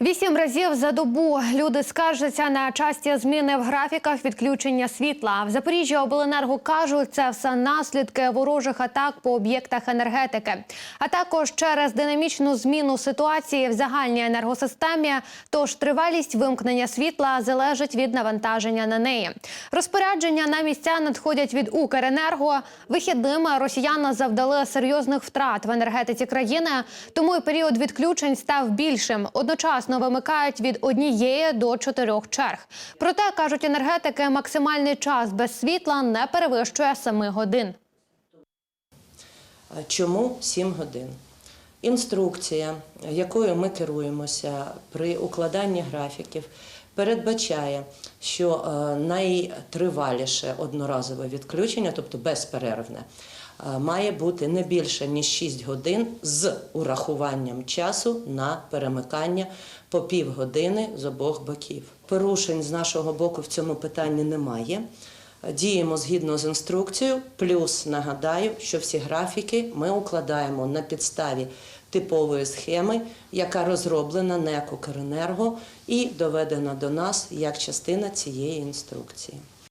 Вісім разів за добу люди скаржаться на часті зміни в графіках відключення світла. В Запоріжжі обленерго кажуть, це все наслідки ворожих атак по об'єктах енергетики, а також через динамічну зміну ситуації в загальній енергосистемі. Тож тривалість вимкнення світла залежить від навантаження на неї. Розпорядження на місця надходять від Укренерго. Вихідними росіяни завдали серйозних втрат в енергетиці країни, тому і період відключень став більшим. Одночасно вимикають від однієї до чотирьох черг. Проте кажуть енергетики, максимальний час без світла не перевищує 7 годин. Чому 7 годин? Інструкція, якою ми керуємося при укладанні графіків, передбачає, що е, найтриваліше одноразове відключення, тобто безперервне, е, має бути не більше ніж 6 годин з урахуванням часу на перемикання по півгодини з обох боків. Порушень з нашого боку в цьому питанні немає. Діємо згідно з інструкцією. Плюс нагадаю, що всі графіки ми укладаємо на підставі типової схеми, яка розроблена НЕК «Укренерго» і доведена до нас як частина цієї інструкції.